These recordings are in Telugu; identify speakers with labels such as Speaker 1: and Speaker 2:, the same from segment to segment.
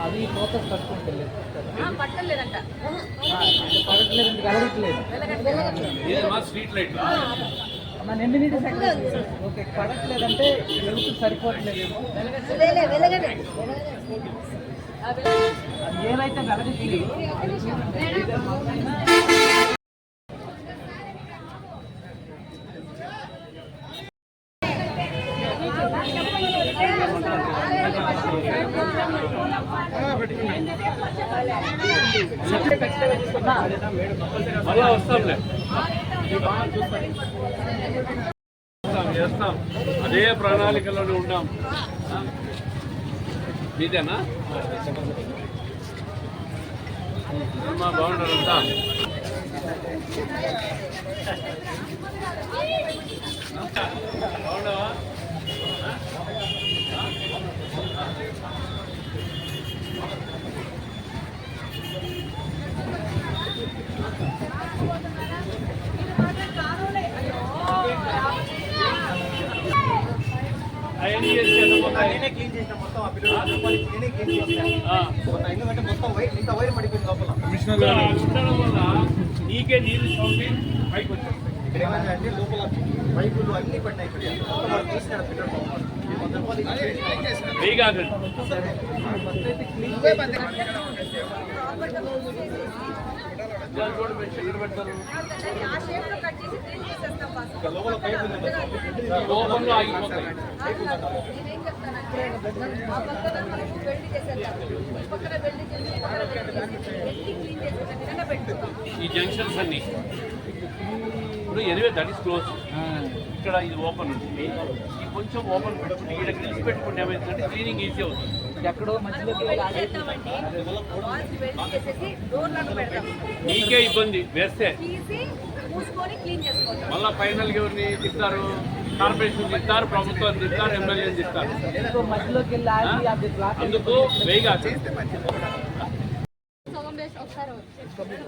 Speaker 1: అది ఫోకస్ పట్టుకుంటలేదు
Speaker 2: పట్టలేదంట.
Speaker 1: పడట్లేదు
Speaker 3: ఇదేమా స్ట్రీట్ లైట్
Speaker 1: మన ఎన్ని నీటి ఓకే పడట్లేదంటే వెలుగు సరిపోవట్లేదేమో. అది ఏదైతే వెలగట్లేదు
Speaker 3: మళ్ళా వస్తాంలే చేస్తాం, అదే ప్రణాళికలోనే ఉన్నాం. మీదేనా? అమ్మా బాగున్నారంతా బాగున్నావా అవన్నీ చేసి
Speaker 4: నేనే క్లీన్ చేసిన మొత్తం ఆ పిల్లలు. నేనే క్లీన్ చేసిన ఎందుకంటే మొత్తం వైర్ ఇంత వైర్ పడిపోయింది లోపల.
Speaker 3: ఉండడం వల్ల నీకే నీళ్ళు సౌండి పైకి వచ్చేస్తాయి
Speaker 4: ఇక్కడ ఏమైంది అంటే లోపల పైపులు అన్ని పడినాయి ఇక్కడ. మొత్తం వాళ్ళు తీసిన పిల్లలు.
Speaker 2: క్లీన్ చేసేస్తాం ఈ
Speaker 3: జంక్షన్స్ అన్ని. ఇప్పుడు ఎనివే దట్ ఈస్ క్లోజ్ ఇక్కడ ఇది ఓపెన్ ఉంటుంది ఈ కొంచెం ఓపెన్ పెట్టుకుంటే ఇక్కడ గ్రిల్స్ పెట్టుకుంటే ఏమైందంటే క్లీనింగ్ ఈజీ అవుతుంది. మీకే ఇబ్బంది వేస్తే. మళ్ళా ఫైనల్ ఎవరిని తిస్తారు కార్పొరేషన్ తిస్తారు ప్రభుత్వం
Speaker 1: ఆగి అది బ్లాక్
Speaker 3: అందుకు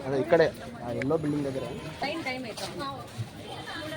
Speaker 4: అదే ఇక్కడే ఆ ఎల్లో బిల్డింగ్ దగ్గర.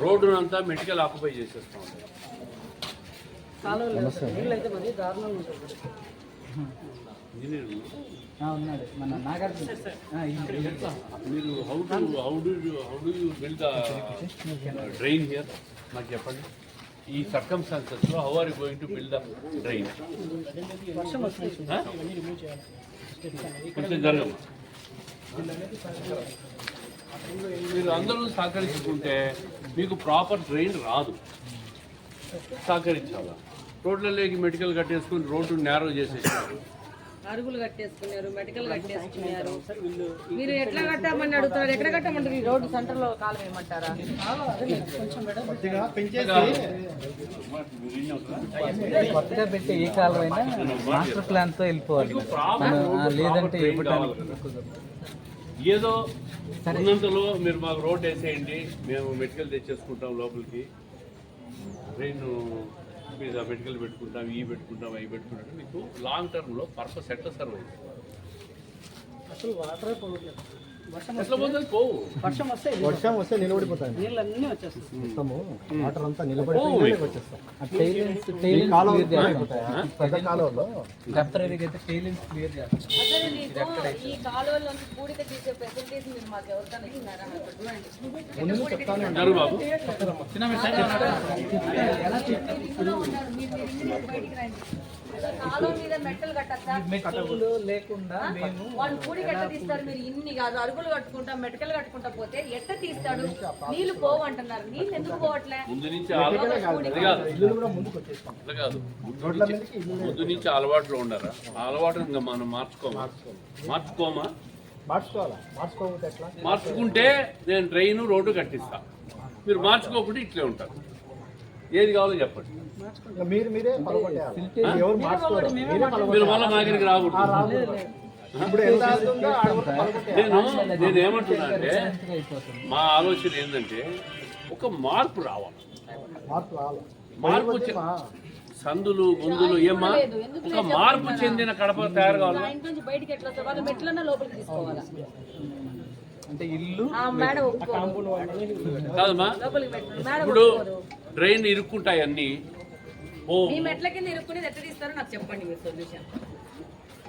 Speaker 2: రోడ్డు
Speaker 3: అంతా మెడికల్ ఆక్యుపై చేసేస్తాం
Speaker 1: నీళ్ళు అయితే మరి దారుణంగా ఉంటుంది.
Speaker 3: ఇంజనీర్లు
Speaker 1: ఉన్నాడు. మన నాగార్జున.
Speaker 3: మీరు how do how do how do you build drain here నాకు చెప్పండి. ఈ సర్కమ్స్టాన్సెస్లో how are you going to build the drain కొంచెం జరగదు. మీరు అందరూ సహకరించుకుంటే మీకు ప్రాపర్ డ్రైన్ రాదు. సహకరించాలా? రోడ్లలోకి మెడికల్ కట్టేసుకుని రోడ్డు నేరో చేసేసారు
Speaker 5: అరుగులు కట్టేసుకున్నారు మెడికల్ కట్టేసుకున్నారు. మీరు ఎట్లా కట్టామని అడుగుతున్నారు ఎక్కడ కట్టమంటారు? ఈ రోడ్డు సెంటర్లో కాలం వేయమంటారా?
Speaker 1: కొత్తగా పెట్టే ఏ కాలం అయినా మాస్టర్ ప్లాన్తో వెళ్ళిపోవాలి లేదంటే
Speaker 3: ఏదో ఉన్నంతలో మీరు మాకు రోడ్ వేసేయండి. మేము మెడికల్ తెచ్చేసుకుంటాం లోపలికి. ట్రైన్ మీద మెడికల్ పెట్టుకుంటాం ఇవి పెట్టుకుంటాం అవి పెట్టుకుంటాం మీకు లాంగ్ టర్మ్లో పర్పస్ ఎట్లా సర్వ్ అవుతుంది?
Speaker 1: అసలు వాటర్ వర్షం వస్తే
Speaker 4: వర్షం వస్తే నిలబడిపోతాయి.
Speaker 1: నీళ్ళు అన్నీ వచ్చేస్తాయి.
Speaker 4: మొత్తము వాటర్ అంతా. వచ్చేస్తాయి అయిపోతాయా? పెద్ద కాలువలో
Speaker 1: టెంపరీగా అయితే టైలెన్స్ క్లియర్ చేస్తాం
Speaker 5: అసలు నీకు ఈ కాలువలోంచి పూడిక తీసే ఫెసిలిటీస్ మీరు మాకు ఎవరికైనా ఇస్తున్నారా అక్కడ చూడండి.
Speaker 3: అంటారు బాబు.
Speaker 1: ఎలా చెప్తారు?
Speaker 2: బయటికి రండి అసలు కాలువ మీద మెట్టలు కట్టచ్చా
Speaker 1: లేకుండా మేము
Speaker 2: వాళ్ళు పూడి కట్ట తీస్తారు మీరు? ఇన్ని కాదు.
Speaker 5: డబ్బులు కట్టుకుంటా మెటకలు కట్టుకుంటా పోతే ఎట్ట తీస్తాడు? నీళ్ళు పోవు అంటున్నారు నీళ్ళు ఎందుకు పోవట్లే?
Speaker 3: ముందు నుంచి ముందు నుంచి అలవాట్లు ఉండరా? అలవాటు ఇంకా మనం మార్చుకోమా? మార్చుకోమా. మార్చుకుంటే నేను ట్రైన్ రోడ్డు కట్టిస్తా. మీరు మార్చుకోకుండా ఇట్లే ఉంటారు. ఏది కావాలో చెప్పండి.
Speaker 4: మీరు
Speaker 3: మళ్ళీ మా దగ్గరికి రాకూడదు. నేను నేను ఏమంటున్నా అంటే మా ఆలోచన ఏంటంటే ఒక మార్పు రావాలి.
Speaker 4: మార్పు రావాలి.
Speaker 3: మార్పు సందులు గొంతులు ఏమా ఒక మార్పు చెందిన కడప తయారు కావాలి?
Speaker 5: ఆ ఇంటి నుంచి బయటికి ఎట్లా వస్తారు? వాళ్ళు మెట్లన్నా లోపలికి తీసుకోవాలా?
Speaker 1: అంటే ఇల్లు
Speaker 5: ఆ మేడ ఒప్పుకోరు.
Speaker 3: కాదమ్మా.
Speaker 5: లోపలికి మెట్లు మేడ
Speaker 3: ఇప్పుడు ట్రైన్ ఇరుక్కుంటాయి అన్ని. ఓ.
Speaker 5: మీ మెట్ల కింద ఇరుక్కునేది ఎట్లా తీస్తారో నాకు చెప్పండి మీరు సొల్యూషన్.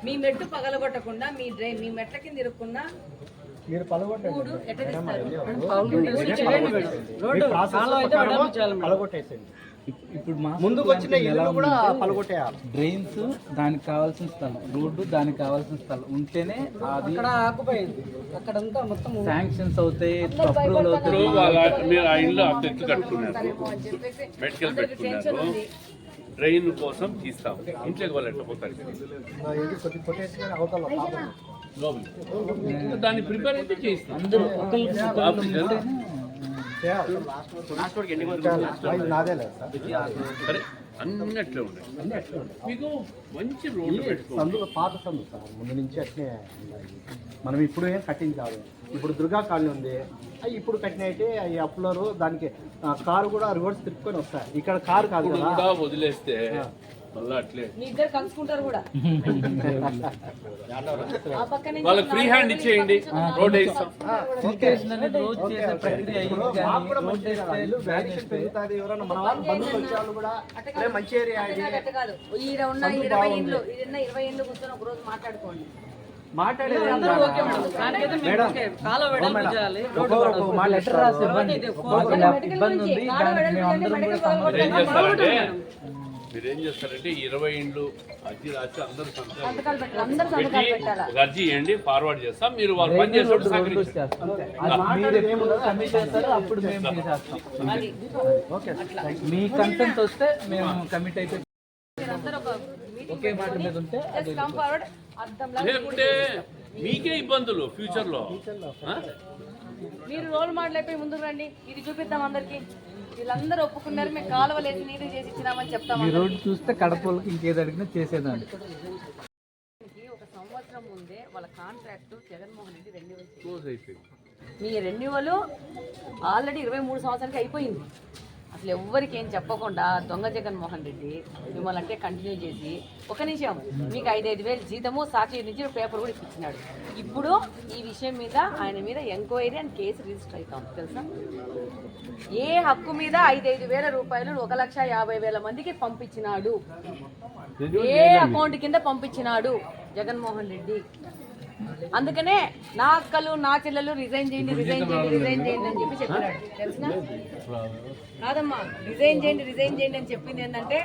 Speaker 5: మీ మెట్టు పగలగొట్టకుండా మీ డ్రైన్ మీ మెట్ల కింద ఇరుక్కున్నా
Speaker 4: మీరు
Speaker 1: ఇప్- ఇప్పుడు మా
Speaker 4: ముందుకు వచ్చిన ఇల్లు కూడా పలగొట్టేయాలి
Speaker 1: డ్రైన్స్ దానికి కావాల్సిన స్థలం రోడ్డు దానికి కావాల్సిన స్థలం ఉంటేనే అది శాంక్షన్స్ అవుతాయి అప్రూవల్
Speaker 3: ఇప్పుడు
Speaker 1: అవుతాయి.
Speaker 3: మెడికల్ పెట్టుకున్నారు. ట్రైన్ కోసం తీస్తాం ఇంట్లోకి వాళ్ళు ఎట్లా పోతారు. దాన్ని ప్రిపేర్ అయితే చేయిస్తాం.
Speaker 4: సరే.
Speaker 3: అన్ని అట్లే ఉన్నాయి మీకు మంచి రోడ్డు
Speaker 4: సందులో పాత సందు సార్ ముందు నుంచి ఉన్నాయి. మనం ఇప్పుడు ఏం కట్టింగ్ కాదు ఇప్పుడు దుర్గా కాలనీ ఉంది. అవి ఇప్పుడు కట్టిన అయితే అవి అప్పులరు దానికి కారు కూడా రివర్స్ తిప్పుకొని వస్తాయి. ఇక్కడ కారు కాదు కదా?
Speaker 3: వదిలేస్తే ఫ్రీ హ్యాండ్ ఇచ్చేయండి. రోడ్ వేస్తాం
Speaker 1: సిల్కేషన్ అనేది రోజు చేసే ప్రక్రియ అయ్యింది
Speaker 4: ఇప్పుడు
Speaker 1: కానీ
Speaker 4: మాకు కూడా
Speaker 1: రోడ్
Speaker 4: మంచిదే కదా, ఇల్లు వాల్యుయేషన్ పెరుగుతుంది ఎవరైనా మన వాళ్ళు బంధువులు వచ్చే వాళ్ళు కూడా "అరే, మంచి ఏరియా ఇది.
Speaker 5: అట్ట కాదు. ఈడ ఉన్న ఇరవై ఇండ్లు ఈడున్న ఇరవై ఇండ్లు కూర్చొని ఒక రోజు మాట్లాడుకోండి.
Speaker 4: మాట్లాడేది
Speaker 1: ఇబ్బంది ఉంది.
Speaker 3: మీరు ఏం చేస్తారంటే ఇరవై ఇండ్లు అర్జీ రాసి అందరు సంతకాలు పెట్టి అర్జీ ఇవ్వండి ఫార్వర్డ్ చేస్తాం. మీరు వాళ్ళు పని చేసేటప్పుడు
Speaker 1: మీ వస్తే మేము కమిట్
Speaker 5: అర్థంలా
Speaker 3: లేకుంటే మీకే ఇబ్బందులు ఫ్యూచర్లో?
Speaker 5: మీరు రోల్ మోడల్ అయిపోయి ముందుకు రండి. ఇది చూపిద్దాం అందరికి. వీళ్ళందరూ ఒప్పుకున్నారు మేము కాలువలు వేసి నీరు చేసి ఇచ్చినామని చెప్తాం
Speaker 1: ఈ రోడ్డు చూస్తే కడప వాళ్ళకి ఇంకేది అడిగినా చేసేదండి.
Speaker 5: ఒక సంవత్సరం ముందే వాళ్ళ contract Jaganmohan Reddy renewal
Speaker 3: close అయిపోయింది.
Speaker 5: మీ రెన్యువల్ ఆల్రెడీ ఇరవై మూడు సంవత్సరాలకి అయిపోయింది. అసలు ఎవ్వరికి ఏం చెప్పకుండా దొంగ జగన్మోహన్ రెడ్డి మిమ్మల్ని అంటే కంటిన్యూ చేసి ఒక నిమిషం మీకు ఐదైదు వేలు జీతము సాక్షి నుంచి పేపర్ కూడా ఇప్పించినాడు. ఇప్పుడు ఈ విషయం మీద ఆయన మీద ఎంక్వైరీ అండ్ కేసు రిజిస్టర్ అవుతాం తెలుసా? ఏ హక్కు మీద ఐదైదు వేల రూపాయలు ఒక లక్ష యాభై వేల మందికి పంపించినాడు? ఏ అకౌంట్ కింద పంపించినాడు జగన్మోహన్ రెడ్డి? అందుకనే నా అక్కలు నా చెల్లెలు రిజైన్ చేయండి రిజైన్ చేయండి రిజైన్ చేయండి అని చెప్పి చెప్పినాడు తెలిసిన? కాదమ్మా రిజైన్ చేయండి రిజైన్ చేయండి అని చెప్పింది ఏంటంటే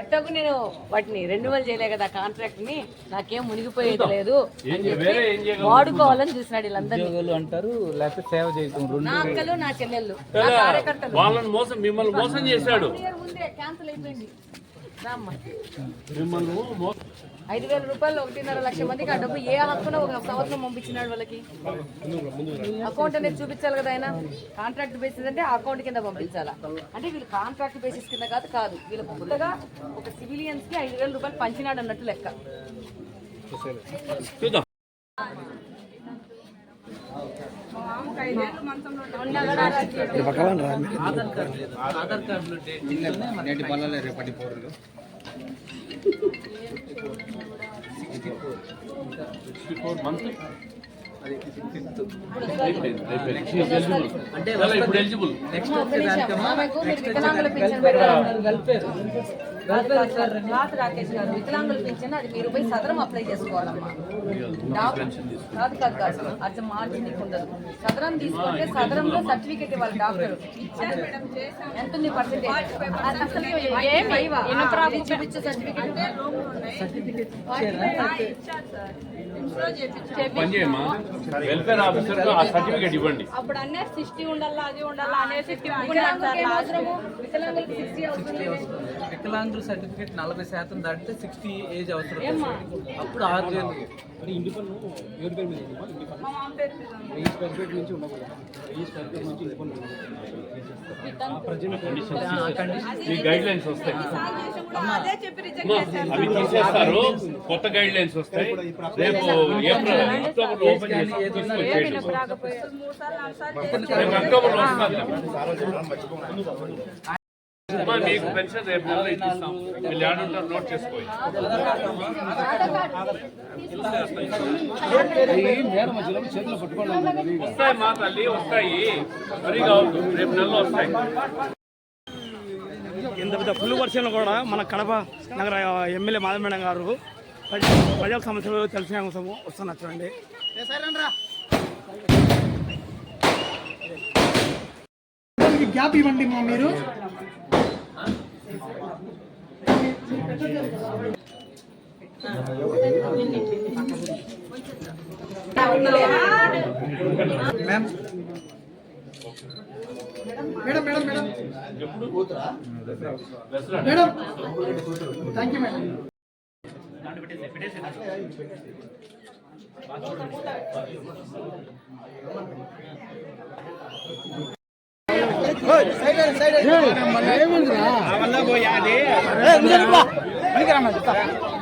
Speaker 5: ఎట్టకు నేను వాటిని రెన్యువల్ చేయలే కదా కాంట్రాక్ట్ని నాకేం మునిగిపోయేది లేదు? వాడుకోవాలని చూసినాడు వీళ్ళందరినీ.
Speaker 1: ఉద్యోగులు అంటారు లేకపోతే సేవ చేయటం
Speaker 5: నా అక్కలు నా చెల్లెళ్ళు నా కార్యకర్తలు.
Speaker 3: వాళ్ళని మోసం మిమ్మల్ని మోసం చేశాడు.
Speaker 5: క్యాన్సిల్ అయిపోయింది. ఐదు వేల రూపాయలు ఒకటిన్నర లక్ష మందికి ఆ డబ్బు ఏ హక్కున ఒక సంవత్సరం పంపించినాడు వాళ్ళకి? అకౌంట్ అనేది చూపించాలి కదా ఆయన? కాంట్రాక్ట్ బేసిస్ అంటే ఆ అకౌంట్ కింద పంపించాలా? అంటే వీళ్ళు కాంట్రాక్ట్ బేసిస్ కింద కాదు కాదు. వీళ్ళు కొత్తగా ఒక సివిలియన్స్కి ఐదు వేల రూపాయలు పంచినాడు అన్నట్టు లెక్క.
Speaker 1: కార్డులో డేట్ తీసుకునే మనకి
Speaker 3: సిక్స్టీ ఫోర్ మంత్
Speaker 1: అంటే
Speaker 3: ఇప్పుడు ఎలిజిబుల్
Speaker 1: నెక్స్ట్
Speaker 5: రాత రాకేష్ గారు వికలాంగుల పింఛన్ అది మీరు పోయి సదరం అప్లై చేసుకోవాలమ్మా. కాదు కాదు కాదు. నీకు ఉండదు సదరం తీసుకుంటే సదరంలో సర్టిఫికేట్ ఇవ్వాలి డాక్టర్ ఎంత ఉంది పర్సెంటేజ్ అసలు ఏమి చూపించే సర్టిఫికేట్
Speaker 3: పని చేయమ్మా వెల్ఫేర్ ఆఫీసర్ ఆ సర్టిఫికేట్ ఇవ్వండి.
Speaker 2: అప్పుడు అన్నీ సిక్స్టీ ఉండాలా అది ఉండాలా అనేసి
Speaker 1: వికలాంగుల సర్టిఫికేట్ నలభై శాతం దాటితే సిక్స్టీ ఏజ్ అవసరం అప్పుడు ఆరు వేలు.
Speaker 2: మా మామ పేరు మీద ఉంది.
Speaker 3: మీ గైడ్ లైన్స్ వస్తాయి
Speaker 2: సాల్ చేసి కూడా అదే చెప్పి రిజెక్ట్
Speaker 3: అమ్మా,
Speaker 2: చేశారు
Speaker 3: అవి తీసేస్తారు. కొత్త గైడ్ లైన్స్ వస్తాయి. రేపు ఏప్రిల్ అక్టోబర్లో ఓపెన్ చేసి రేపు అక్టోబర్లో వస్తుంది. మీకు పెన్షన్ రేపు నెలలో ఇస్తాం మీరు ఏడుంటారు నోట్ చేసుకోండి. వస్తాయి మా తల్లి వస్తాయి. మరి కావద్దు రేపు నెలలో వస్తాయి.
Speaker 6: ఇంత పెద్ద ఫుల్ వర్షంలో కూడా మన కడప నగర ఎమ్మెల్యే మాధవ మేడం గారు ప్రజ- ప్రజల సమస్యలు తెలిసిన కోసం వస్తున్నారు చూడండి. గ్యాప్ ఇవ్వండి మా మీరు. Madam madam madam madam thank you madam madam గారు
Speaker 7: బాబా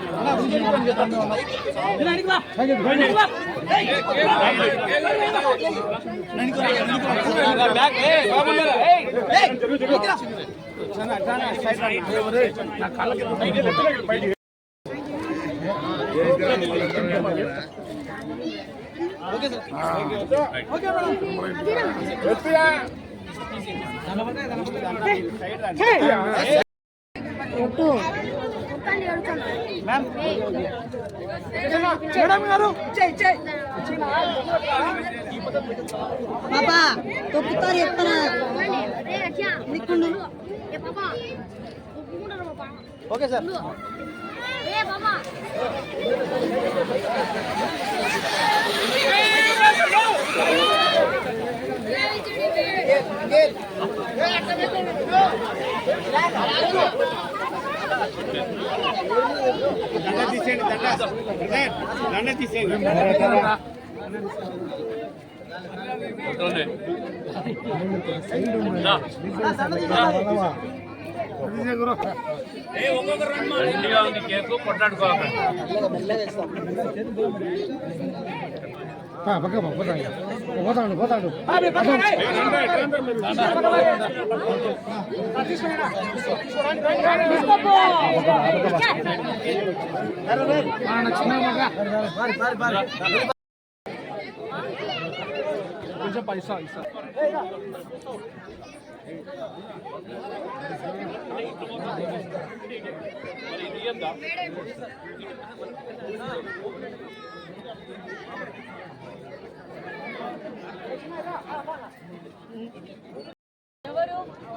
Speaker 7: ఓకే సార్ ఓకే మేడం బాబా ఒప్పుకుంటారు బాబా
Speaker 6: ఓకే సార్
Speaker 7: ఏ బాబా
Speaker 6: దండ తీసేయండి దండ దండ తీసేయండి
Speaker 3: ఉంటుండే. రా. దండిగా పక్క కేకు పోతాను
Speaker 6: పోతాడు పోతాడు కొంచెం పైసా ఇస్తా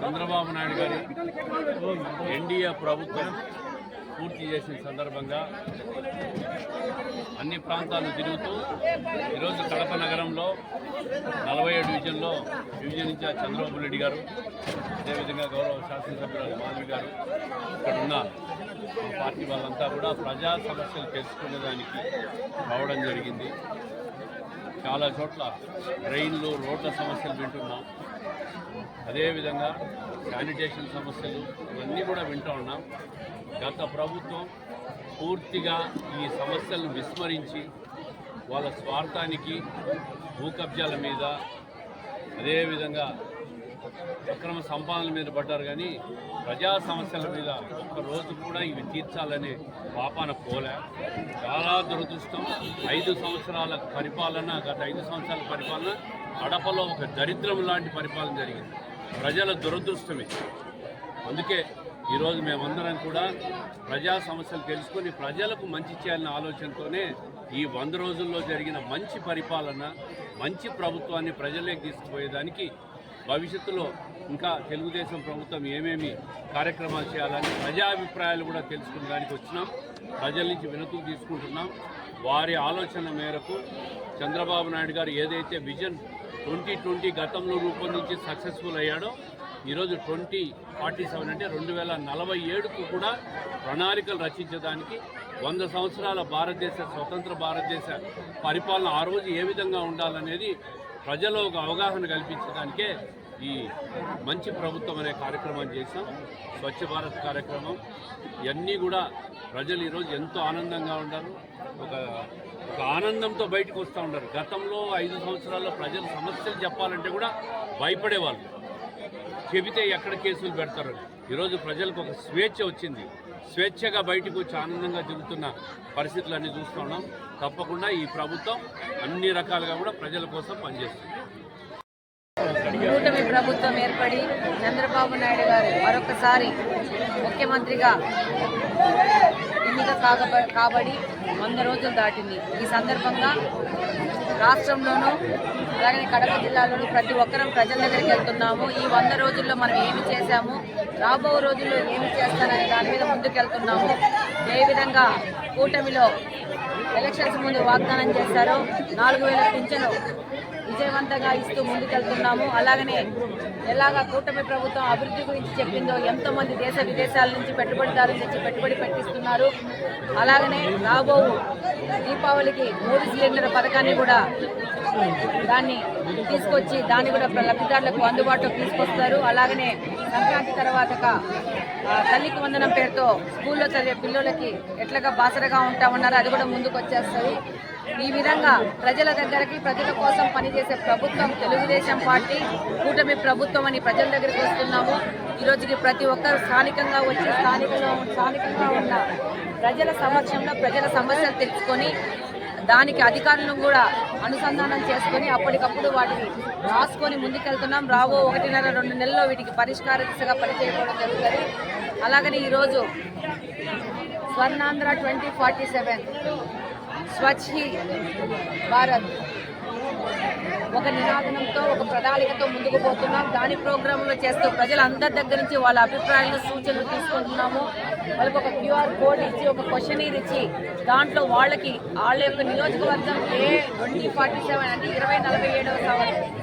Speaker 3: చంద్రబాబు నాయుడు గారి ఎన్డీఏ ప్రభుత్వం పూర్తి చేసిన సందర్భంగా అన్ని ప్రాంతాలు తిరుగుతూ ఈరోజు కడప నగరంలో నలభై ఏడు డివిజన్లో డివిజన్ ఇన్ఛార్జ్ చంద్రబాబు రెడ్డి గారు అదేవిధంగా గౌరవ శాసనసభ్యురాలు మాధవి గారు ఇక్కడ ఉన్న పార్టీ వాళ్ళంతా కూడా ప్రజా సమస్యలు తెలుసుకునేదానికి రావడం జరిగింది. చాలా చోట్ల ట్రైన్లు రోడ్ల సమస్యలు వింటున్నాం. అదేవిధంగా శానిటేషన్ సమస్యలు ఇవన్నీ కూడా వింటూ ఉన్నాం. గత ప్రభుత్వం పూర్తిగా ఈ సమస్యలను విస్మరించి వాళ్ళ స్వార్థానికి భూ కబ్జాల మీద అదేవిధంగా అక్రమ సంపాదనల మీద పడ్డారు కానీ ప్రజా సమస్యల మీద ఒక్క రోజు కూడా ఇవి తీర్చాలనే పాపాన పోలే. చాలా దురదృష్టం. ఐదు సంవత్సరాల పరిపాలన గత ఐదు సంవత్సరాల పరిపాలన కడపలో ఒక దరిద్రం లాంటి పరిపాలన జరిగింది. ప్రజల దురదృష్టమే అందుకే ఈరోజు మేమందరం కూడా ప్రజా సమస్యలు తెలుసుకొని ప్రజలకు మంచి చేయాలనే ఆలోచనతోనే ఈ వంద రోజుల్లో జరిగిన మంచి పరిపాలన మంచి ప్రభుత్వాన్ని ప్రజల్లోకి తీసుకుపోయేదానికి భవిష్యత్తులో ఇంకా తెలుగుదేశం ప్రభుత్వం ఏమేమి కార్యక్రమాలు చేయాలని ప్రజా అభిప్రాయాలు కూడా తెలుసుకునేదానికి వచ్చినాం. ప్రజల నుంచి వినతులు తీసుకుంటున్నాం. వారి ఆలోచన మేరకు చంద్రబాబు నాయుడు గారు ఏదైతే విజన్ ట్వంటీ ట్వంటీ గతంలో రూపొందించి సక్సెస్ఫుల్ అయ్యాడో. ఈరోజు ట్వంటీ ఫార్టీ సెవెన్ అంటే రెండు వేల నలభై ఏడుకు కూడా ప్రణాళికలు రచించడానికి వంద సంవత్సరాల భారతదేశ స్వతంత్ర భారతదేశ పరిపాలన ఆ రోజు ఏ విధంగా ఉండాలనేది ప్రజల్లో ఒక అవగాహన కల్పించడానికే ఈ మంచి ప్రభుత్వం అనే కార్యక్రమం చేశాం. స్వచ్ఛ భారత్ కార్యక్రమం. ఇవన్నీ కూడా ప్రజలు ఈరోజు ఎంతో ఆనందంగా ఉన్నారు. ఒక ఒక ఆనందంతో బయటకు వస్తూ ఉన్నారు గతంలో ఐదు సంవత్సరాల్లో ప్రజలు సమస్యలు చెప్పాలంటే కూడా భయపడేవాళ్ళు. చెబితే ఎక్కడ కేసులు పెడతారు ఈరోజు ప్రజలకు ఒక స్వేచ్ఛ వచ్చింది. స్వేచ్ఛగా బయటకు వచ్చి ఆనందంగా చెబుతున్న పరిస్థితులన్నీ చూస్తున్నాం తప్పకుండా ఈ ప్రభుత్వం అన్ని రకాలుగా కూడా ప్రజల కోసం పనిచేస్తుంది.
Speaker 5: కూటమి ప్రభుత్వం ఏర్పడి చంద్రబాబు నాయుడు గారు మరొకసారి ముఖ్యమంత్రిగా ఎన్నిక కాగబ కాబడి వంద రోజులు దాటింది. ఈ సందర్భంగా రాష్ట్రంలోనూ అలాగే కడప జిల్లాలోనూ ప్రతి ఒక్కరం ప్రజల దగ్గరికి వెళ్తున్నాము. ఈ వంద రోజుల్లో మనం ఏమి చేశాము? రాబో రోజుల్లో ఏమి చేస్తాననే దాని మీద ముందుకెళ్తున్నాము. ఏ విధంగా కూటమిలో ఎలక్షన్స్ ముందు వాగ్దానం చేశారో నాలుగు వేల పింఛను విజయవంతంగా ఇస్తూ ముందుకెళ్తున్నాము. అలాగనే ఎలాగా కూటమి ప్రభుత్వం అభివృద్ధి గురించి చెప్పిందో ఎంతో మంది దేశ విదేశాల నుంచి పెట్టుబడిదారులు తెచ్చి పెట్టుబడి పెట్టిస్తున్నారు. అలాగనే రాబో దీపావళికి మూడు సిలిండర్ పథకాన్ని కూడా దాన్ని తీసుకొచ్చి దాన్ని కూడా లబ్ధిదారులకు అందుబాటులో తీసుకొస్తారు. అలాగనే సంక్రాంతి తర్వాత తల్లికి వందనం పేరుతో స్కూల్లో చదివే పిల్లలకి ఎట్లాగా బాసరగా ఉంటామన్నారు అది కూడా ముందుకు వచ్చేస్తుంది ఈ విధంగా ప్రజల దగ్గరికి ప్రజల కోసం పనిచేసే ప్రభుత్వం తెలుగుదేశం పార్టీ కూటమి ప్రభుత్వం అని ప్రజల దగ్గరికి వస్తున్నాము. ఈ రోజుకి ప్రతి ఒక్కరు స్థానికంగా వచ్చి స్థానికంగా స్థానికంగా ఉన్న ప్రజల సమక్షంలో ప్రజల సమస్యలు తెలుసుకొని దానికి అధికారులను కూడా అనుసంధానం చేసుకొని అప్పటికప్పుడు వాటిని రాసుకొని ముందుకెళ్తున్నాం. రావో ఒకటిన్నర రెండు నెలల్లో వీటికి పరిష్కార దిశగా పనిచేయడం జరుగుతుంది. అలాగని ఈరోజు Swarnandhra twenty forty seven Swachh Bharat. ఒక నినాదనంతో ఒక ప్రణాళికతో ముందుకు పోతున్నాం. దాని ప్రోగ్రాంలో చేస్తూ ప్రజలందరి దగ్గర నుంచి వాళ్ళ అభిప్రాయాలు సూచనలు తీసుకుంటున్నాము. వాళ్ళకి ఒక క్యూఆర్ కోడ్ ఇచ్చి ఒక క్వశ్చనీర్ ఇచ్చి దాంట్లో వాళ్ళకి వాళ్ళ యొక్క నియోజకవర్గం ఏ ట్వంటీ ఫార్టీ సెవెన్ అంటే ఇరవై నలభై ఏడవ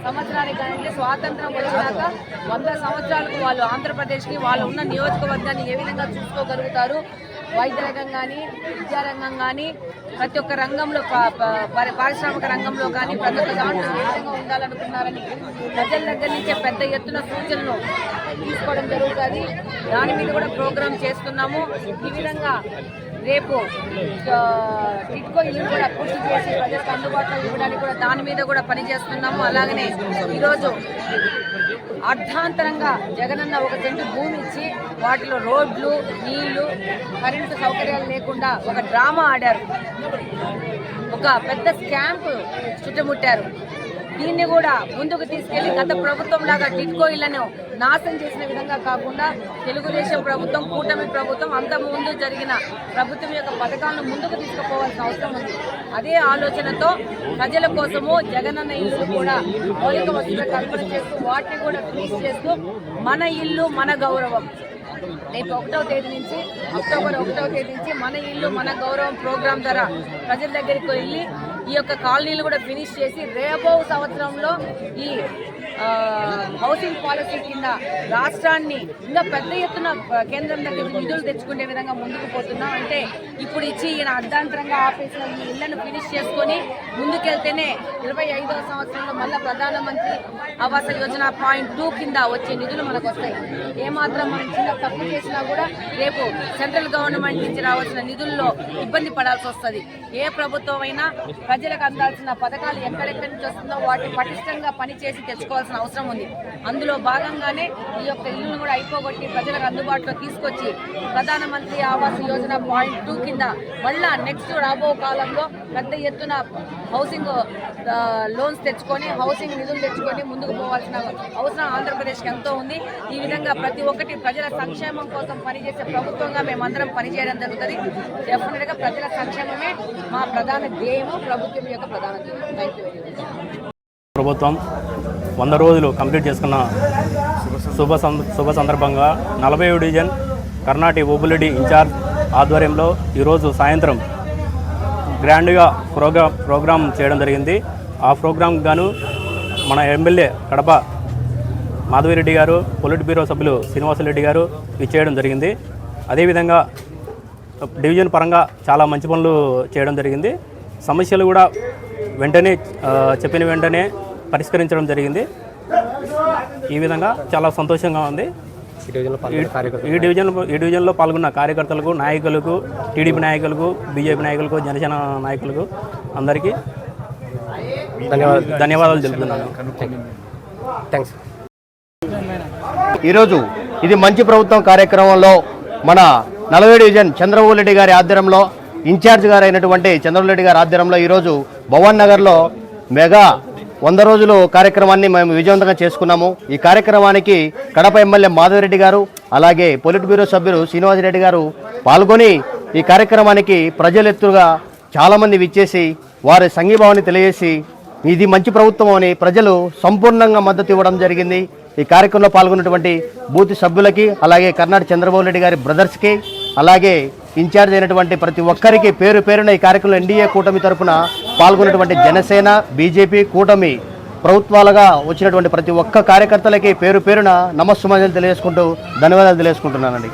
Speaker 5: సంవత్సరానికి కానీ స్వాతంత్రం వచ్చినాక వంద సంవత్సరాలకు వాళ్ళు ఆంధ్రప్రదేశ్కి వాళ్ళు ఉన్న నియోజకవర్గాన్ని ఏ విధంగా చూసుకోగలుగుతారు? వైద్య రంగం కానీ విద్యారంగం కానీ ప్రతి ఒక్క రంగంలో పారిశ్రామిక రంగంలో కానీ ప్రతి ఒక్క దాంట్లో విధంగా ఉండాలనుకున్నారని ప్రజల దగ్గర నుంచే పెద్ద ఎత్తున సూచనలు తీసుకోవడం జరుగుతుంది. దాని మీద కూడా ప్రోగ్రామ్ చేస్తున్నాము. ఈ విధంగా రేపు ఆ, టిట్కో ఇల్లు కూడా పూర్తి చేసి ప్రజలకు అందుబాటులో ఇవ్వడానికి కూడా దాని మీద కూడా పనిచేస్తున్నాము. అలాగనే ఈరోజు అర్ధాంతరంగా జగనన్న ఒక సెంటు భూమి ఇచ్చి వాటిలో రోడ్లు నీళ్ళు కరెంటు సౌకర్యాలు లేకుండా ఒక డ్రామా ఆడారు. ఒక పెద్ద స్కాంప్ చుట్టుముట్టారు. దీన్ని కూడా ముందుకు తీసుకెళ్ళి గత ప్రభుత్వం లాగా టిట్కో ఇళ్ళను నాశనం చేసిన విధంగా కాకుండా తెలుగుదేశం ప్రభుత్వం కూటమి ప్రభుత్వం అంత ముందు జరిగిన ప్రభుత్వం యొక్క పథకాలను ముందుకు తీసుకుపోవాల్సిన అవసరం ఉంది. అదే ఆలోచనతో ప్రజల కోసము జగనన్న ఇల్లు కూడా మౌలిక వసతుల కల్పన చేస్తూ వాటిని కూడా క్లీజ్ చేస్తూ మన ఇల్లు మన గౌరవం. రేపు ఒకటో తేదీ నుంచి అక్టోబర్ ఒకటో తేదీ నుంచి మన ఇల్లు మన గౌరవం ప్రోగ్రాం ద్వారా ప్రజల దగ్గరికి వెళ్ళి ఈ యొక్క కాలనీలు కూడా ఫినిష్ చేసి రేపో సంవత్సరంలో ఈ హౌసింగ్ పాలసీ కింద రాష్ట్రాన్ని ఇంకా పెద్ద ఎత్తున కేంద్రం దగ్గర నిధులు తెచ్చుకునే విధంగా ముందుకు పోతున్నాం. అంటే ఇప్పుడు ఇచ్చి ఈయన అర్ధాంతరంగా ఆపేసిన ఈ ఇళ్ళను ఫినిష్ చేసుకొని ముందుకెళ్తేనే ఇరవై ఐదవ సంవత్సరంలో మళ్ళీ ప్రధానమంత్రి ఆవాస యోజన పాయింట్ టూ కింద వచ్చే నిధులు మనకు వస్తాయి ఏమాత్రం మనం చిన్న తప్పు చేసినా కూడా రేపు సెంట్రల్ గవర్నమెంట్ నుంచి రావాల్సిన నిధుల్లో ఇబ్బంది పడాల్సి వస్తుంది. ఏ ప్రభుత్వం అయినా ప్రజలకు అందాల్సిన పథకాలు ఎక్కడెక్కడి నుంచి వస్తుందో వాటిని పటిష్టంగా పనిచేసి తెచ్చుకోవాల్సిన అవసరం ఉంది. అందులో భాగంగానే ఈ యొక్క ఇల్లును కూడా అయిపోగొట్టి ప్రజలకు అందుబాటులో తీసుకొచ్చి ప్రధానమంత్రి ఆవాస్ యోజన పాయింట్ టూ కింద మళ్ళా నెక్స్ట్ రాబో కాలంలో పెద్ద ఎత్తున హౌసింగ్ లోన్స్ తెచ్చుకొని హౌసింగ్ నిధులు తెచ్చుకొని ముందుకు పోవాల్సిన అవసరం ఆంధ్రప్రదేశ్కి ఎంతో ఉంది. ఈ విధంగా ప్రతి ఒక్కటి ప్రజల సంక్షేమం కోసం పనిచేసే ప్రభుత్వంగా మేమందరం పనిచేయడం జరుగుతుంది. డెఫినెట్గా ప్రజల సంక్షేమమే మా ప్రధాన ధ్యేయము. ప్రభుత్వం యొక్క ప్రధాన
Speaker 8: ప్రభుత్వం వంద రోజులు కంప్లీట్ చేసుకున్న శుభ శుభ సందర్భంగా నలభై డివిజన్ కర్ణాటి ఓబులెడ్డి ఇన్ఛార్జ్ ఆధ్వర్యంలో ఈరోజు సాయంత్రం గ్రాండ్గా ప్రోగ్రా ప్రోగ్రాం చేయడం జరిగింది. ఆ ప్రోగ్రాం గాను మన ఎమ్మెల్యే కడప మాధవిరెడ్డి గారు పొలిట్ బ్యూరో సభ్యులు శ్రీనివాసరెడ్డి గారు చేయడం జరిగింది. అదేవిధంగా డివిజన్ పరంగా చాలా మంచి పనులు చేయడం జరిగింది. సమస్యలు కూడా వెంటనే చెప్పిన వెంటనే పరిష్కరించడం జరిగింది. ఈ విధంగా చాలా సంతోషంగా ఉంది. ఈ- ఈ డివిజన్ ఈ డివిజన్లో పాల్గొన్న కార్యకర్తలకు నాయకులకు టీడీపీ నాయకులకు బీజేపీ నాయకులకు జనసేన నాయకులకు అందరికీ ధన్యవాదాలు. ధన్యవాదాలు తెలుపుతున్నాను.
Speaker 9: ఈరోజు ఇది మంచి ప్రభుత్వం కార్యక్రమంలో మన నలభై డివిజన్ చంద్రబాబు రెడ్డి గారి ఆధ్వర్యంలో ఇన్ఛార్జ్ గారు అయినటువంటి రెడ్డి గారి ఆధ్వర్యంలో ఈరోజు భవన్ నగర్లో మెగా వంద రోజులు కార్యక్రమాన్ని మేము విజయవంతంగా చేసుకున్నాము. ఈ కార్యక్రమానికి కడప ఎమ్మెల్యే మాధవరెడ్డి గారు అలాగే పొలిట్ బ్యూరో సభ్యులు శ్రీనివాసరెడ్డి గారు పాల్గొని ఈ కార్యక్రమానికి ప్రజలెత్తుగా చాలామంది విచ్చేసి వారి సంఘీభావాన్ని తెలియజేసి ఇది మంచి ప్రభుత్వం అని ప్రజలు సంపూర్ణంగా మద్దతు ఇవ్వడం జరిగింది. ఈ కార్యక్రమంలో పాల్గొన్నటువంటి బూత్ సభ్యులకి అలాగే కర్ణాటక చంద్రబాబు రెడ్డి గారి బ్రదర్స్కి అలాగే ఇన్ఛార్జ్ అయినటువంటి ప్రతి ఒక్కరికి పేరు పేరున ఈ కార్యక్రమంలో ఎన్డీఏ కూటమి తరపున పాల్గొన్నటువంటి జనసేన బీజేపీ కూటమి ప్రభుత్వాలుగా వచ్చినటువంటి ప్రతి ఒక్క కార్యకర్తలకి పేరు పేరున నమస్సుమాజలు తెలియజేసుకుంటూ ధన్యవాదాలు తెలియజేసుకుంటున్నానండి.